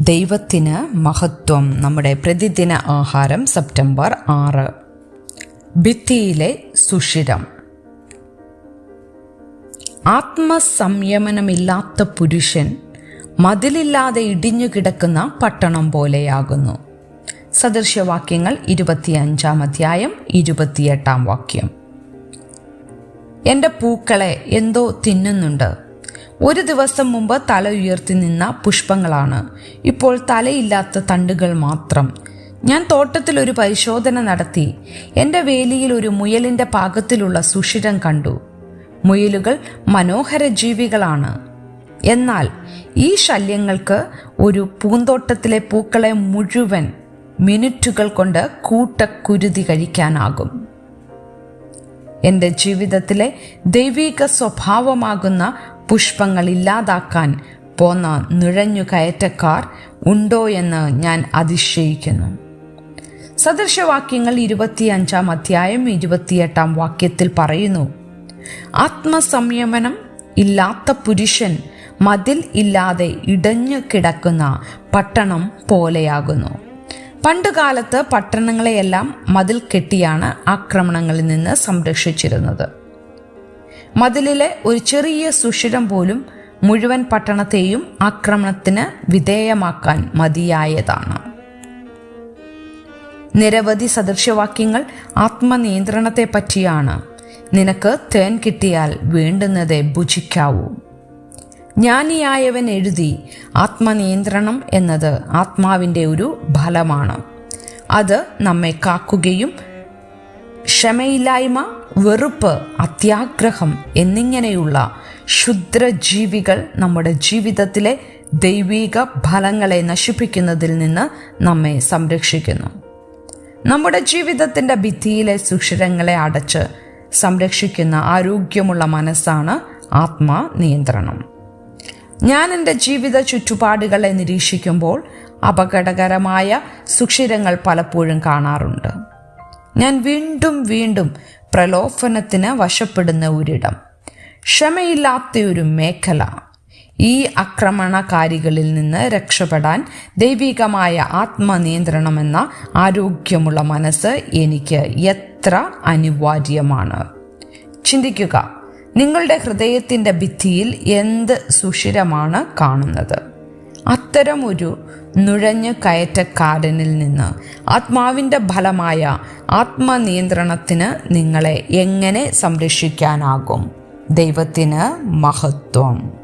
ദൈവത്തിന് മഹത്വം. നമ്മുടെ പ്രതിദിന ആഹാരം സെപ്റ്റംബർ ആറ്. ഭിത്തിയിലെ സുഷിരം. ആത്മസംയമനമില്ലാത്ത പുരുഷൻ മതിലില്ലാതെ ഇടിഞ്ഞു കിടക്കുന്ന പട്ടണം പോലെയാകുന്നു. സദൃശവാക്യങ്ങൾ ഇരുപത്തിയഞ്ചാം അധ്യായം ഇരുപത്തിയെട്ടാം വാക്യം. എന്റെ പൂക്കളെ എന്തോ തിന്നുന്നുണ്ട്. ഒരു ദിവസം മുമ്പ് തല ഉയർത്തി നിന്ന പുഷ്പങ്ങളാണ്. ഇപ്പോൾ തലയില്ലാത്ത തണ്ടുകൾ മാത്രം. ഞാൻ തോട്ടത്തിൽ ഒരു പരിശോധന നടത്തി. എന്റെ വേലിയിൽ ഒരു മുയലിന്റെ പാകത്തിലുള്ള സുഷിരം കണ്ടു. മുയലുകൾ മനോഹര ജീവികളാണ്. എന്നാൽ ഈ ശല്യങ്ങൾക്ക് ഒരു പൂന്തോട്ടത്തിലെ പൂക്കളെ മുഴുവൻ മിനിറ്റുകൾ കൊണ്ട് കൂട്ടക്കുരുതി കഴിക്കാനാകും. എന്റെ ജീവിതത്തിലെ ദൈവിക സ്വഭാവമാകുന്ന പുഷ്പങ്ങൾ ഇല്ലാതാക്കാൻ പോന്ന നുഴഞ്ഞു കയറ്റക്കാർ ഉണ്ടോ എന്ന് ഞാൻ അതിശയിക്കുന്നു. സദൃശവാക്യങ്ങൾ ഇരുപത്തിയഞ്ചാം അധ്യായം ഇരുപത്തിയെട്ടാം വാക്യത്തിൽ പറയുന്നു ആത്മസംയമനം ഇല്ലാത്ത പുരുഷൻ മതിൽ ഇല്ലാതെ ഇടഞ്ഞു കിടക്കുന്ന പട്ടണം പോലെയാകുന്നു. പണ്ടുകാലത്ത് പട്ടണങ്ങളെയെല്ലാം മതിൽ കെട്ടിയാണ് ആക്രമണങ്ങളിൽ നിന്ന് സംരക്ഷിച്ചിരുന്നത്. മതിലിലെ ഒരു ചെറിയ സുഷിരം പോലും മുഴുവൻ പട്ടണത്തെയും ആക്രമണത്തിന് വിധേയമാക്കാൻ മതിയായതാണ്. നിരവധി സദൃശവാക്യങ്ങൾ ആത്മനിയന്ത്രണത്തെ പറ്റിയാണ്. നിനക്ക് തേൻ കിട്ടിയാൽ വേണ്ടുന്നതെ ഭുജിക്കാവൂ. ജ്ഞാനിയായവൻ എഴുതി ആത്മനിയന്ത്രണം എന്നത് ആത്മാവിന്റെ ഒരു ഫലമാണ്. അത് നമ്മെ കാക്കുകയും ക്ഷമയില്ലായ്മ വെറുപ്പ് അത്യാഗ്രഹം എന്നിങ്ങനെയുള്ള ക്ഷുദ്രജീവികൾ നമ്മുടെ ജീവിതത്തിലെ ദൈവിക ഫലങ്ങളെ നശിപ്പിക്കുന്നതിൽ നിന്ന് നമ്മെ സംരക്ഷിക്കുന്നു. നമ്മുടെ ജീവിതത്തിന്റെ ഭിത്തിയിലെ സുഷിരങ്ങളെ അടച്ച് സംരക്ഷിക്കുന്ന ആരോഗ്യമുള്ള മനസ്സാണ് ആത്മാ നിയന്ത്രണം ഞാൻ എന്റെ ജീവിത ചുറ്റുപാടുകളെ നിരീക്ഷിക്കുമ്പോൾ അപകടകരമായ സുഷിരങ്ങൾ പലപ്പോഴും കാണാറുണ്ട്. ഞാൻ വീണ്ടും വീണ്ടും പ്രലോഭനത്തിന് വശപ്പെടുന്ന ഒരിടം. ക്ഷമയില്ലാത്ത ഒരു മേഖല. ഈ ആക്രമണകാരികളിൽ നിന്ന് രക്ഷപ്പെടാൻ ദൈവികമായ ആത്മനിയന്ത്രണമെന്ന ആരോഗ്യമുള്ള മനസ്സ് എനിക്ക് എത്ര അനിവാര്യമാണ്. ചിന്തിക്കുക. നിങ്ങളുടെ ഹൃദയത്തിന്റെ ഭിത്തിയിൽ എന്ത് സുഷിരമാണ് കാണുന്നത്? അത്തരം ഒരു നുഴഞ്ഞു കയറ്റക്കാരനിൽ നിന്ന് ആത്മാവിന്റെ ഫലമായ ആത്മനിയന്ത്രണത്തിന് നിങ്ങളെ എങ്ങനെ സംരക്ഷിക്കാനാകും? ദൈവത്തിന് മഹത്വം.